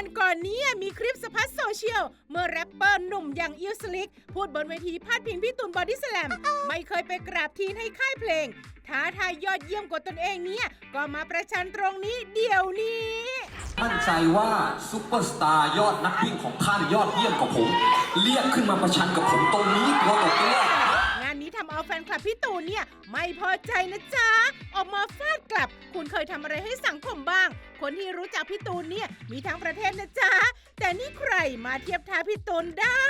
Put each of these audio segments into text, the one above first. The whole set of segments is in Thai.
วันก่อนเนี้มีคลิปสะพัดโซเชียล เมื่อแรปเปอร์หนุ่มอย่างอิลสลิก พูดบนเวทีพาดพิงพี่ตูนบอดี้สแลม ไม่เคยไปกราบทีนให้ค่ายเพลง ท้าทายยอดเยี่ยมกว่าตนเองเนี่ย ก็มาประชันตรงนี้เดี๋ยวนี้ มั่นใจว่าซุปเปอร์สตาร์ยอดนักวิ่งของท่านยอดเยี่ยมกว่าผม เรียกขึ้นมาประชันกับผมตรงนี้ตัวต่อตัวงานนี้ทำเอาแฟนคลับพี่ตูนเนี่ย ไม่พอใจนะจ๊ะออกมาฟาดกลับ คุณเคยทำอะไรให้สังคมบ้าง คนที่รู้จักพี่ตูนเนี่ยมีทั้งประเทศนะจ๊ะ แต่นี่ใครมาเทียบท่าพี่ตูนได้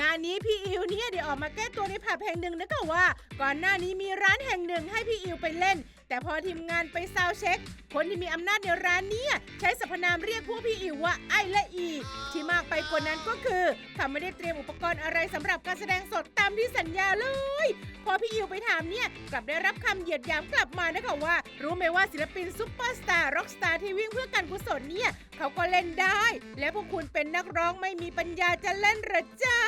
งานนี้พี่อิวเนี่ยเดี๋ยวออกมาแก้ตัวในผับแห่งหนึ่งนะคะว่า ก่อนหน้านี้มีร้านแห่งหนึ่งให้พี่อิวไปเล่น แต่พอทีมงานไปซาวเช็ค คนที่มีอำนาจในร้านเนี่ยใช้สรรพนามเรียกพวกพี่อิวว่าไอและอี ที่มากไปกว่านั้นก็คือเขาไม่ได้เตรียมอุปกรณ์อะไรสำหรับการแสดงสดตามที่สัญญาเลย พอพี่อิวไปถามเนี่ยกลับได้รับคำเหยียดหยามกลับมานะคะว่า รู้ไหมว่าศิลปินซุปเปอร์สตาร์ร็อกสตาร์ที่วิ่งเพื่อการกุศลเนี่ยเขาก็เล่นได้ และพวกคุณเป็นนักร้องไม่มีปัญญาจะเล่นหรอจ้า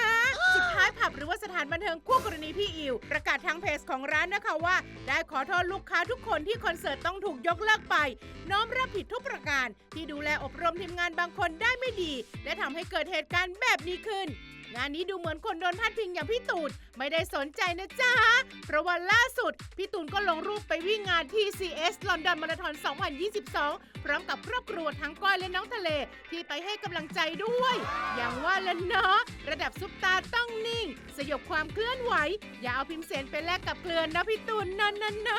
ผับหรือว่าสถานบันเทิงคู่กรณีพี่อิว ประกาศทางเพจของร้านนะคะว่า ได้ขอโทษลูกค้าทุกคนที่คอนเสิร์ตต้องถูกยกเลิกไป น้อมรับผิดทุกประการ ที่ดูแลอบรมทีมงานบางคนได้ไม่ดี และทำให้เกิดเหตุการณ์แบบนี้ขึ้นงานนี้ดูเหมือนคนโดนพาดพิงอย่างพี่ตูนไม่ได้สนใจนะจ๊ะ เพราะว่าล่าสุด พี่ตูนก็ลงรูปไปวิ่งงานที่ CS London Marathon 2022 พร้อมกับครอบครัวทั้งก้อยและน้องทะเล ที่ไปให้กำลังใจด้วย อย่างว่าแล้วเนาะระดับซุปตาต้องนิ่ สยบความเคลื่อนไหว อย่าเอาพิมพ์เสนไปแลกกับเกลือนนะพี่ตูนนันนันนะ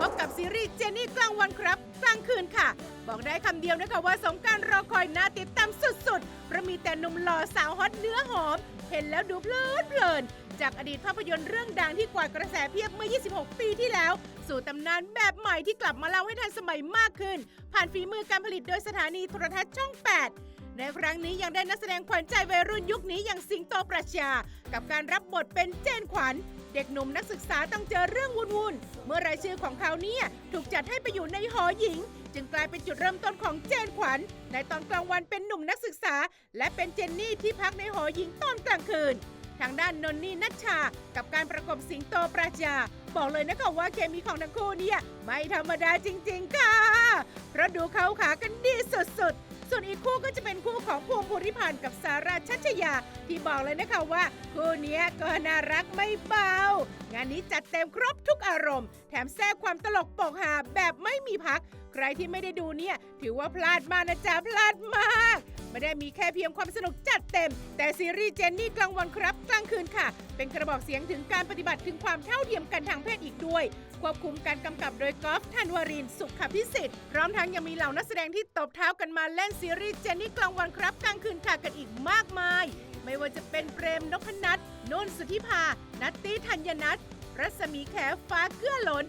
พบกับซีรีส์เจนี่กลางวันครับกลางคืนค่ะ บอกได้คำเดียวนะคะว่าสงการรอคอยน่าติดตามสุดๆเพราะมีแต่หนุ่มหล่อสาวฮอตเนื้อหอม เห็นแล้วดูเพลินเพลิน จากอดีตภาพยนตร์เรื่องดังที่กวาดกระแสเพียบเมื่อ 26 ปีที่แล้ว สู่ตำนานแบบใหม่ที่กลับมาเล่าให้ทันสมัยมากขึ้น ผ่านฝีมือการผลิตโดยสถานีโทรทัศน์ช่อง 8ในครั้งนี้ยังได้นักแสดงขวัญใจวัยรุ่นยุคนี้อย่างสิงโตปรัชา กับการรับบทเป็นเจนขวัญ เด็กหนุ่มนักศึกษาต้องเจอเรื่องวุ่นๆ เมื่อรายชื่อของเขาเนี่ยถูกจัดให้ไปอยู่ในหอหญิง จึงกลายเป็นจุดเริ่มต้นของเจนขวัญ ในตอนกลางวันเป็นหนุ่มนักศึกษา และเป็นเจนนี่ที่พักในหอหญิงตอนกลางคืน ทางด้านนนนี่นัชชา กับการประกบสิงโตปราชญาบอกเลยนะคะว่าเคมีของทั้งคู่เนี่ยไม่ธรรมดาจริง ๆ ค่ะ เพราะดูเขาขากันดีสุดๆส่วนอีกคู่ก็จะเป็นคู่ของภูมิภูริพันธ์กับสาราชัชยา ที่บอกเลยนะคะว่า คู่นี้ก็น่ารักไม่เบา งานนี้จัดเต็มครบทุกอารมณ์ แถมแทรกความตลกปกฮาแบบไม่มีพัก ใครที่ไม่ได้ดูเนี่ย ถือว่าพลาดมากนะจ๊ะพลาดมาก ไม่ได้มีแค่เพียงความสนุกจัดเต็ม แต่ซีรีส์เจนนี่กลางวันครับกลางคืนค่ะ เป็นกระบอกเสียงถึงการปฏิบัติถึงความเท่าเทียมกันทางเพศอีกด้วย ควบคุมการกำกับโดยกอล์ฟธันวรินสุขพิสิทธิ์พร้อมทั้งยังมีเหล่านักแสดงที่ตบเท้ากันมาเล่นซีรีส์เจนนี่กลางวันครับกลางคืนค่ะกันอีกมากมาย ไม่ว่าจะเป็นเปรมนพนัทนนสุธิภานัตตี้ธัญนัทรัศมีแขฟ้าเกื้อหลน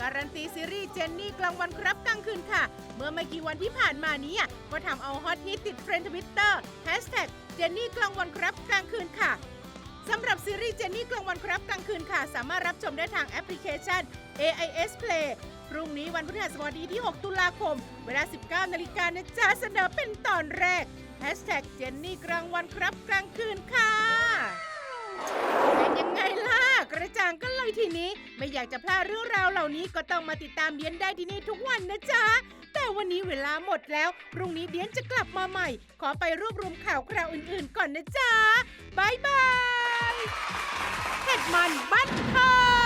การันตีซีรีส์เจนนี่กลางวันครับกลางคืนค่ะ เมื่อไม่กี่วันที่ผ่านมานี้ก็ทำเอาฮอตฮิตติดเทรนด์ทวิตเตอร์แฮชแท็กเจนนี่กลางวันครับกลางคืนค่ะสำหรับซีรีส์เจนนี่กลางวันครับกลางคืนค่ะ สามารถรับชมได้ทางแอปพลิเคชัน AIS Play พรุ่งนี้วันพฤหัสบดีที่ 6 ตุลาคม เวลา 19 นาฬิกานะจ๊ะเสนอเป็นตอนแรกแฮชแท็กเจนนี่กลางวันครับกลางคืนค่ะเป็นยังไงล่ะ กระจ่างกันเลยทีนี้ ไม่อยากจะพลาดเรื่องราวเหล่านี้ก็ต้องมาติดตามเดียนได้ที่นี่ทุกวันนะจ๊ะ แต่วันนี้เวลาหมดแล้ว พรุ่งนี้เดียนจะกลับมาใหม่ ขอไปรวบรวมข่าวคราวอื่นๆก่อนนะจ๊ะบายบายเห็ดมันบันเทิง